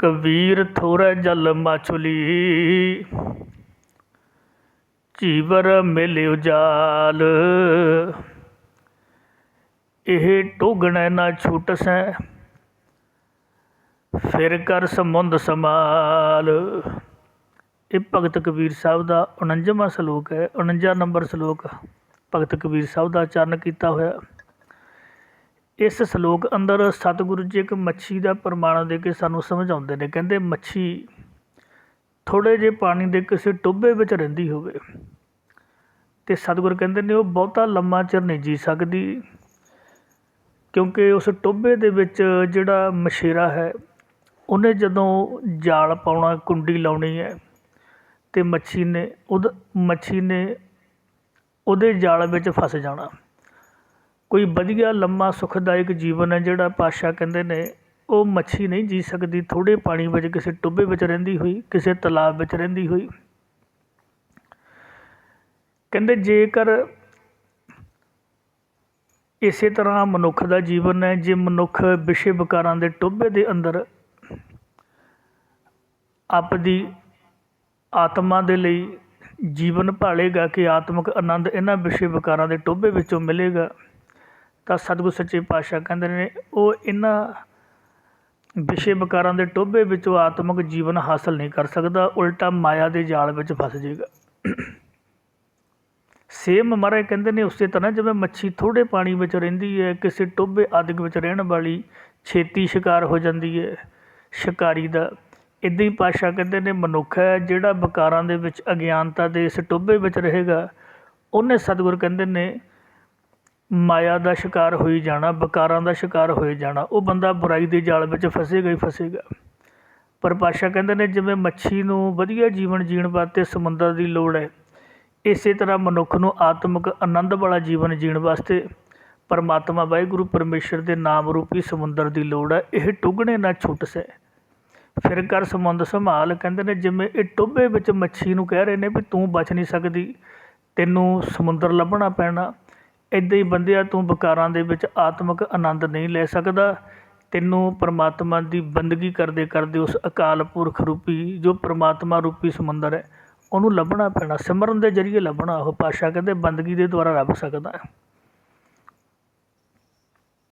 ਕਬੀਰ ਥੋੜੈ ਜਲ ਮਾਛੁਲੀ। ਚੀਵਰ ਮਿਲਿਓ ਜਾਲ ਇਹ ਟੋਗਣੈ ਨਾ ਛੂਟਸੈ ਫਿਰ ਕਰ ਸਮੁੰਦ ਸਮਾਲ ਇਹ ਭਗਤ ਕਬੀਰ ਸਾਹਿਬ ਦਾ 49ਵਾਂ ਸ਼ਲੋਕ ਹੈ 49 ਨੰਬਰ ਸ਼ਲੋਕ। ਭਗਤ ਕਬੀਰ ਸਾਹਿਬ ਦਾ ਉਚਾਰਨ ਕੀਤਾ ਹੋਇਆ। ਇਸ ਸ਼ਲੋਕ ਅੰਦਰ ਸਤਿਗੁਰੂ ਜੀ ਇੱਕ ਮੱਛੀ ਦਾ ਪ੍ਰਮਾਣ ਦੇ ਕੇ ਸਾਨੂੰ ਸਮਝਾਉਂਦੇ ਨੇ। ਕਹਿੰਦੇ, ਮੱਛੀ ਥੋੜੇ ਜਿਹੇ ਪਾਣੀ ਦੇ ਕਿਸੇ ਟੋਭੇ ਵਿੱਚ ਰਹਿੰਦੀ ਹੋਵੇ। ਤੇ ਸਤਿਗੁਰ ਕਹਿੰਦੇ ਨੇ, ਉਹ ਬਹੁਤਾ ਲੰਮਾ ਚਿਰ ਨਹੀਂ ਜੀ ਸਕਦੀ, ਕਿਉਂਕਿ ਉਸ ਟੋਭੇ ਦੇ ਵਿੱਚ ਜਿਹੜਾ ਮਛੇਰਾ ਹੈ, ਉਹਨੇ ਜਦੋਂ ਜਾਲ ਪਾਉਣਾ, ਕੁੰਡੀ ਲਾਉਣੀ ਹੈ ਤੇ ਮੱਛੀ ਨੇ ਉਹ ਮੱਛੀ ਨੇ ਉਹਦੇ ਜਾਲ ਵਿੱਚ ਫਸ ਜਾਣਾ। ਕੋਈ ਵਧੀਆ ਲੰਮਾ ਸੁਖਦਾਇਕ ਜੀਵਨ ਹੈ ਜਿਹੜਾ ਪਾਤਸ਼ਾਹ ਕਹਿੰਦੇ ਨੇ, ਉਹ ਮੱਛੀ ਨਹੀਂ ਜੀ ਸਕਦੀ, ਥੋੜ੍ਹੇ ਪਾਣੀ ਵਿੱਚ ਕਿਸੇ ਟੁੱਬੇ ਵਿੱਚ ਰਹਿੰਦੀ ਹੋਈ, ਕਿਸੇ ਤਲਾਬ ਵਿੱਚ ਰਹਿੰਦੀ ਹੋਈ। ਕਹਿੰਦੇ ਜੇਕਰ ਇਸੇ ਤਰ੍ਹਾਂ ਮਨੁੱਖ ਦਾ ਜੀਵਨ ਹੈ, ਜੇ ਮਨੁੱਖ ਵਿਸ਼ੇ ਵਿਕਾਰਾਂ ਦੇ ਟੋਭੇ ਦੇ ਅੰਦਰ ਆਪਦੀ ਆਤਮਾ ਦੇ ਲਈ ਜੀਵਨ ਭਾਲੇਗਾ ਕਿ ਆਤਮਿਕ ਆਨੰਦ ਇਹਨਾਂ ਵਿਸ਼ੇ ਵਿਕਾਰਾਂ ਦੇ ਟੋਭੇ ਵਿੱਚੋਂ ਮਿਲੇਗਾ ਤਾਂ ਸਤਿਗੁਰ ਸੱਚੇ ਪਾਤਸ਼ਾਹ ਕਹਿੰਦੇ ਨੇ, ਉਹ ਇਹਨਾਂ ਵਿਸ਼ੇ ਵਿਕਾਰਾਂ ਦੇ ਟੋਭੇ ਵਿੱਚੋਂ ਆਤਮਿਕ ਜੀਵਨ ਹਾਸਲ ਨਹੀਂ ਕਰ ਸਕਦਾ, ਉਲਟਾ ਮਾਇਆ ਦੇ ਜਾਲ ਵਿੱਚ ਫਸ ਜਾਏਗਾ ਸੇਮ ਮਹਾਰਾਜ ਕਹਿੰਦੇ ਨੇ, ਉਸੇ ਤਰ੍ਹਾਂ ਜਿਵੇਂ ਮੱਛੀ ਥੋੜੇ ਪਾਣੀ ਵਿੱਚ ਰਹਿੰਦੀ ਹੈ, ਕਿਸੇ ਟੋਭੇ ਆਦਿਕ ਵਿੱਚ ਰਹਿਣ ਵਾਲੀ ਛੇਤੀ ਸ਼ਿਕਾਰ ਹੋ ਜਾਂਦੀ ਹੈ, ਸ਼ਿਕਾਰੀ ਦਾ। ਇਦਾਂ ਹੀ ਪਾਸ਼ਾ ਕਹਿੰਦੇ ਨੇ, ਮਨੁੱਖ ਹੈ ਜਿਹੜਾ ਵਿਕਾਰਾਂ ਦੇ ਵਿੱਚ ਅਗਿਆਨਤਾ ਦੇ ਇਸ ਟੋਭੇ ਵਿੱਚ ਰਹੇਗਾ, ਉਹਨੇ ਸਤਿਗੁਰ ਕਹਿੰਦੇ ਨੇ ਮਾਇਆ ਦਾ ਸ਼ਿਕਾਰ ਹੋਈ ਜਾਣਾ, ਵਿਕਾਰਾਂ ਦਾ ਸ਼ਿਕਾਰ ਹੋਏ ਜਾਣਾ, ਉਹ ਬੰਦਾ ਬੁਰਾਈ ਦੇ ਜਾਲ ਵਿੱਚ ਫਸੇਗਾ ਹੀ ਫਸੇਗਾ ਪਰ ਪਾਸ਼ਾ ਕਹਿੰਦੇ ਨੇ, ਜਿਵੇਂ ਮੱਛੀ ਨੂੰ ਵਧੀਆ ਜੀਵਨ ਜੀਣ ਵਾਸਤੇ ਸਮੁੰਦਰ ਦੀ ਲੋੜ ਹੈ, ਇਸੇ ਤਰ੍ਹਾਂ ਮਨੁੱਖ ਨੂੰ ਆਤਮਿਕ ਆਨੰਦ ਵਾਲਾ ਜੀਵਨ ਜੀਣ ਵਾਸਤੇ ਪਰਮਾਤਮਾ ਵਾਹਿਗੁਰੂ ਪਰਮੇਸ਼ਰ ਦੇ ਨਾਮ ਰੂਪੀ ਸਮੁੰਦਰ ਦੀ ਲੋੜ ਹੈ, ਇਹ ਟੁਗਣੇ ਨਾ ਛੁੱਟ ਸੇ ਫਿਰ ਕਰ ਸਮੁੰਦ ਸੰਭਾਲ ਕਹਿੰਦੇ ਨੇ, ਜਿਵੇਂ ਇਹ ਟੋਬੇ ਵਿੱਚ ਮੱਛੀ ਨੂੰ ਕਹਿ ਰਹੇ ਨੇ ਵੀ ਤੂੰ ਬਚ ਨਹੀਂ ਸਕਦੀ, ਤੈਨੂੰ ਸਮੁੰਦਰ ਲੱਭਣਾ ਪੈਣਾ ਇੱਦਾਂ ਹੀ ਬੰਦਿਆ ਤੂੰ ਵਿਕਾਰਾਂ ਦੇ ਵਿੱਚ ਆਤਮਿਕ ਆਨੰਦ ਨਹੀਂ ਲੈ ਸਕਦਾ। ਤੈਨੂੰ ਪਰਮਾਤਮਾ ਦੀ ਬੰਦਗੀ ਕਰਦੇ ਕਰਦੇ ਉਸ ਅਕਾਲ ਪੁਰਖ ਰੂਪੀ, ਜੋ ਪਰਮਾਤਮਾ ਰੂਪੀ ਸਮੁੰਦਰ ਹੈ, ਉਹਨੂੰ ਲੱਭਣਾ ਪੈਣਾ, ਸਿਮਰਨ ਦੇ ਜ਼ਰੀਏ ਲੱਭਣਾ, ਉਹ ਪਾਤਸ਼ਾਹ ਕਹਿੰਦੇ, ਬੰਦਗੀ ਦੇ ਦੁਆਰਾ ਲੱਭ ਸਕਦਾ